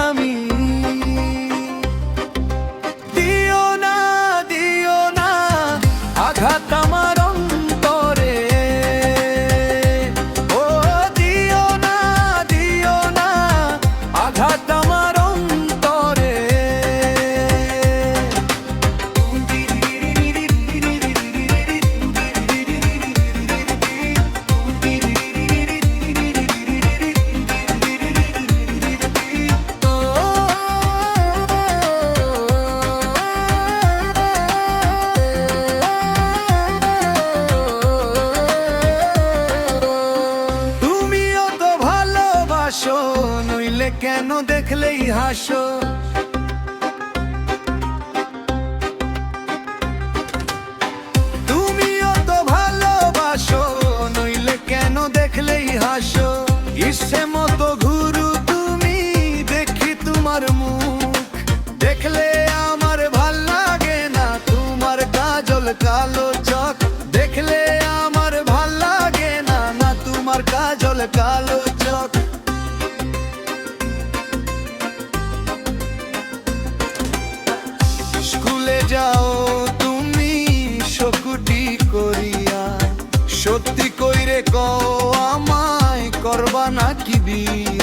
আমি। দিও না দিও না আঘাত হাসো? তুমিও তো ভালোবাসো, নইলে কেন দেখলেই হাসো? ইচ্ছে মতো ঘুরু তুমি, দেখি তোমার মুখ। দেখলে আমার ভালো লাগে না, তোমার কাজল কালো চোখ দেখলে আমার ভালো লাগে না না তোমার কাজল কালো Korbanak gibi.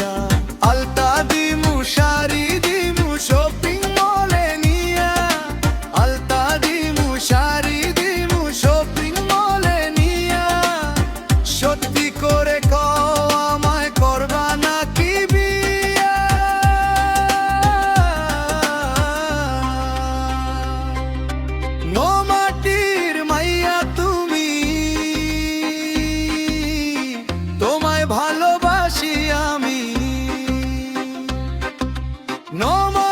তোমায় ভালোবাসি আমি নো